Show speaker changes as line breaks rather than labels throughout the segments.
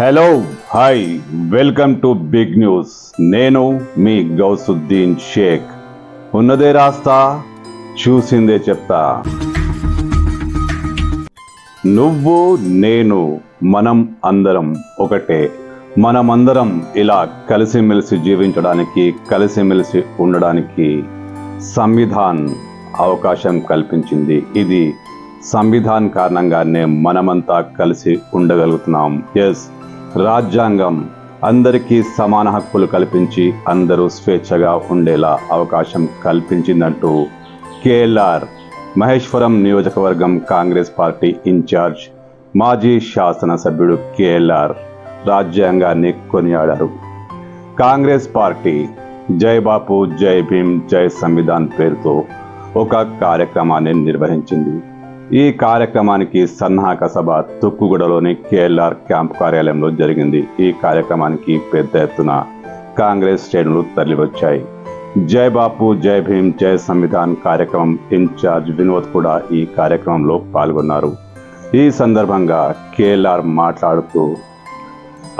Hello hi welcome to big news నేను మీ గౌసుద్దీన్ షేక్. ఉన్నదే రాస్తా చూసిందే చెప్తా. నువ్వు నేను మనం అందరం ఒకటే. మనమందరం ఇలా కలిసిమెలిసి జీవించడానికి కలిసిమెలిసి ఉండడానికి సంవిధాన్ అవకాశం కల్పించింది. ఇది సంవిధాన్ కారణంగానే మనమంతా కలిసి ఉండగలుగుతున్నాం. ఎస్ రాజ్యాంగం అందరికీ సమాన హక్కులు కల్పించి అందరూ స్వేచ్ఛగా ఉండేలా అవకాశం కల్పించిందంటూ కేఎల్ఆర్ మహేశ్వరం నియోజకవర్గం కాంగ్రెస్ పార్టీ ఇన్ఛార్జ్ మాజీ శాసనసభ్యుడు కేఎల్ఆర్ రాజ్యాంగాన్ని కొనియాడారు. కాంగ్రెస్ పార్టీ జై బాపు జై భీమ్ జై సంవిధాన్ పేరుతో ఒక కార్యక్రమాన్ని నిర్వహించింది. ఈ కార్యక్రమానికి సన్నాహక సభ తుక్కుగూడలోని కేఎల్ఆర్ క్యాంప్ కార్యాలయంలో జరిగింది. ఈ కార్యక్రమానికి పెద్ద ఎత్తున కాంగ్రెస్ శ్రేణులు తరలివచ్చాయి. జై బాపు జై భీమ్ జై సంవిధాన్ కార్యక్రమం ఇన్ఛార్జ్ వినోద్ కూడా ఈ కార్యక్రమంలో పాల్గొన్నారు. ఈ సందర్భంగా కేఎల్ఆర్ మాట్లాడుతూ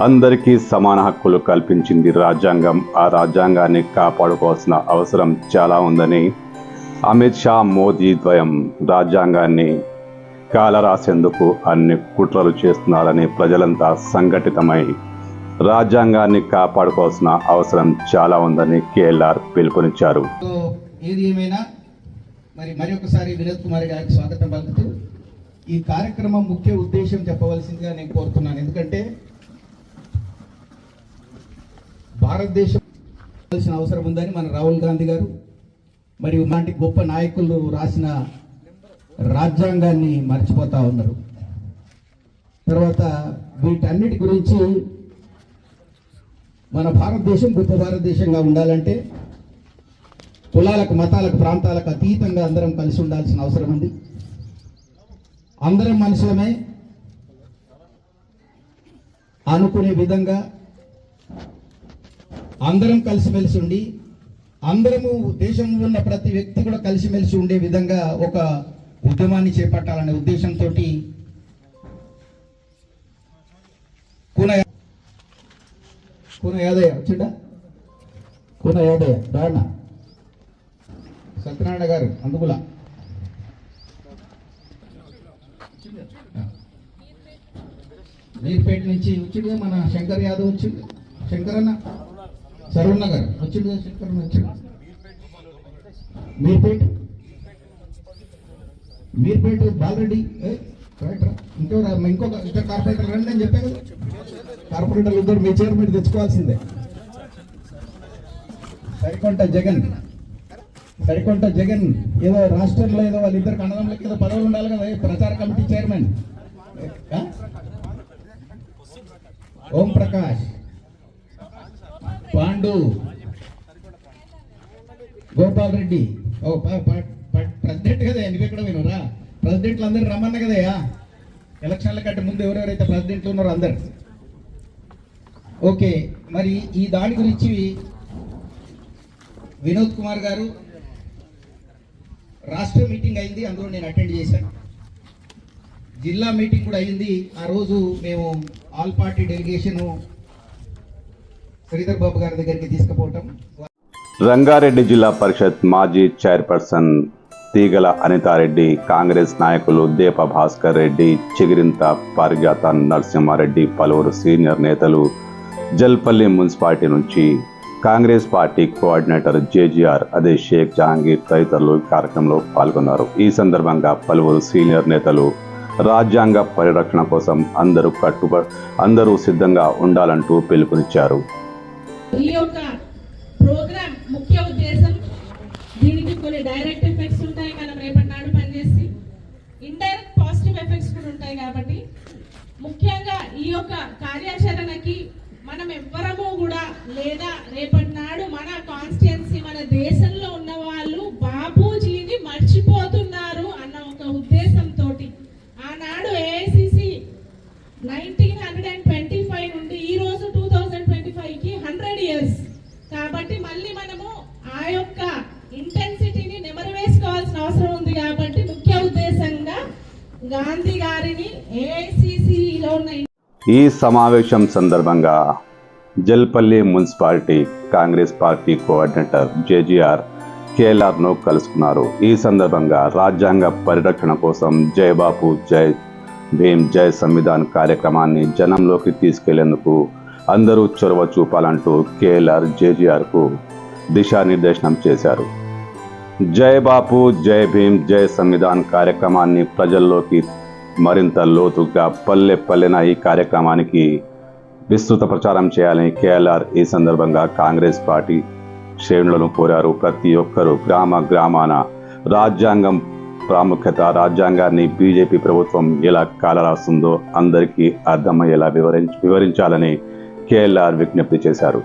అందరికీ సమాన హక్కులు కల్పించింది రాజ్యాంగం. ఆ రాజ్యాంగాన్ని కాపాడుకోవాల్సిన అవసరం చాలా ఉందని అమిత్ షా మోదీ ద్వయం రాజ్యాంగాన్ని కాలరాసేందుకు అన్ని కుట్రలు చేస్తున్నారని ప్రజలంతా సంఘటితమై రాజ్యాంగాన్ని కాపాడుకోవాల్సిన అవసరం చాలా ఉందని కేఎల్ఆర్ పిలుపునిచ్చారు.
ఏది ఏమైనా మరి మరి ఒకసారి వినోద్ కుమార్ గారికి స్వాగతం పలుకుతూ ఈ కార్యక్రమం ముఖ్య ఉద్దేశం చెప్పవలసిందిగా నేను కోరుతున్నాను. ఎందుకంటే భారతదేశం అవసరం ఉందని మన రాహుల్ గాంధీ గారు మరియు ఇలాంటి గొప్ప నాయకులు రాసిన రాజ్యాంగాన్ని మర్చిపోతా ఉన్నారు. తర్వాత వీటన్నిటి గురించి మన భారతదేశం గొప్ప భారతదేశంగా ఉండాలంటే కులాలకు మతాలకు ప్రాంతాలకు అతీతంగా అందరం కలిసి ఉండాల్సిన అవసరం ఉంది. అందరం మనుషులమే అనుకునే విధంగా అందరం కలిసిమెలిసి ఉండి అందరము దేశంలో ఉన్న ప్రతి వ్యక్తి కూడా కలిసిమెలిసి ఉండే విధంగా ఒక ఉద్యమాన్ని చేపట్టాలనే ఉద్దేశంతో కూన కూన యాదయ్య వచ్చిండా? కూన యాదయ్య రాణ సత్యనారాయణ గారు అందుకుల. నీర్పేట నుంచి వచ్చిండు మన శంకర్ యాదవ్ వచ్చిండు. శంకర్ అన్న సరవణ గారు వచ్చింది శంకర్ వచ్చింది వచ్చిండు. మీర్పేట. మీర్పేట బాలరెడ్డి ఏ, ఇంకెవరా? ఇంకొక ఇద్దరు కార్పొరేటర్ రండి అని చెప్పే కార్పొరేటర్లు ఇద్దరు మీ చైర్ మీరు తెచ్చుకోవాల్సిందే. సరికొంట జగన్. సరికొంట జగన్ ఏదో రాష్ట్రంలో ఏదో వాళ్ళిద్దరు కన్నదంలోకి ఏదో పదవులు ఉండాలి కదా ప్రచార కమిటీ చైర్మన్. ఓం ప్రకాష్. పాండు. గోపాల్ రెడ్డి. ఓ ప్రెసిడెంట్ కదా నువ్వు కూడా వినరా ప్రెసిడెంట్లు అందరు రమ్మన్న కదయ్యా ఎలక్షన్ల కంటే ముందు ఎవరెవరైతే ప్రెసిడెంట్లు ఉన్నారో అందరు. ఓకే మరి ఈ దాడి గురించి వినోద్ కుమార్ గారు రాష్ట్ర మీటింగ్ అయింది అందులో నేను అటెండ్ చేశాను. జిల్లా మీటింగ్ కూడా అయింది. ఆ రోజు మేము all party delegation Sridhar Babu గారి దగ్గరికి తీసుకుపోవటం.
రంగారెడ్డి జిల్లా పరిషత్ మాజీ చైర్పర్సన్ తీగల అనితారెడ్డి కాంగ్రెస్ నాయకులు దీప భాస్కర్ రెడ్డి చిగిరింత పారిజాత నరసింహారెడ్డి పలువురు సీనియర్ నేతలు జల్పల్లి మున్సిపాలిటీ నుంచి కాంగ్రెస్ పార్టీ కోఆర్డినేటర్ జేజీఆర్ అదే షేక్ జహాంగీర్ తదితరులు కార్యక్రమంలో పాల్గొన్నారు. ఈ సందర్భంగా పలువురు సీనియర్ నేతలు రాజ్యాంగ పరిరక్షణ కోసం అందరూ కట్టుబ అందరూ సిద్ధంగా ఉండాలంటూ పిలుపునిచ్చారు.
ఈ యొక్క ప్రోగ్రామ్ ముఖ్య ఉద్దేశం దీనికి కొన్ని డైరెక్ట్ ఎఫెక్ట్స్ ఉంటాయి. మనం రేపటి నాడు పనిచేసి ఇండైరెక్ట్ పాజిటివ్ ఎఫెక్ట్స్ కూడా ఉంటాయి కాబట్టి ముఖ్యంగా ఈ యొక్క కార్యాచరణకి మనం ఎవ్వరము కూడా లేదా రేపటి నాడు మన కాన్స్టిట్యున్సీ మన దేశం గాంధీ గారిని ఏఐసిసిలో
ఈ సమావేశం సందర్భంగా Jalpalli municipality Congress party coordinator JGR కేఎల్ఆర్ను కలుసుకున్నారు. ఈ సందర్భంగా రాజ్యాంగ పరిరక్షణ కోసం జయబాపు జై భీమ్ జై సంవిధాన్ కార్యక్రమాన్ని జనంలోకి తీసుకెళ్ళేందుకు అందరూ చొరవ చూపాలంటూ కేఎల్ఆర్ జేజీఆర్కు దిశానిర్దేశనం చేశారు. జై బాపు జై భీమ్ జై సంవిధాన్ కార్యక్రమాన్ని ప్రజల్లోకి మరింత లోతుగా పల్లె పల్లెన ఈ కార్యక్రమానికి విస్తృత ప్రచారం చేయాలని కేఎల్ఆర్ ఈ సందర్భంగా కాంగ్రెస్ పార్టీ శ్రేణులను కోరారు. ప్రతి ఒక్కరూ గ్రామ గ్రామాన రాజ్యాంగం ప్రాముఖ్యత రాజ్యాంగాన్ని బీజేపీ ప్రభుత్వం ఎలా కాలరాస్తుందో అందరికీ అర్థమయ్యేలా వివరించి వివరించాలని కేఎల్ఆర్ విజ్ఞప్తి చేశారు.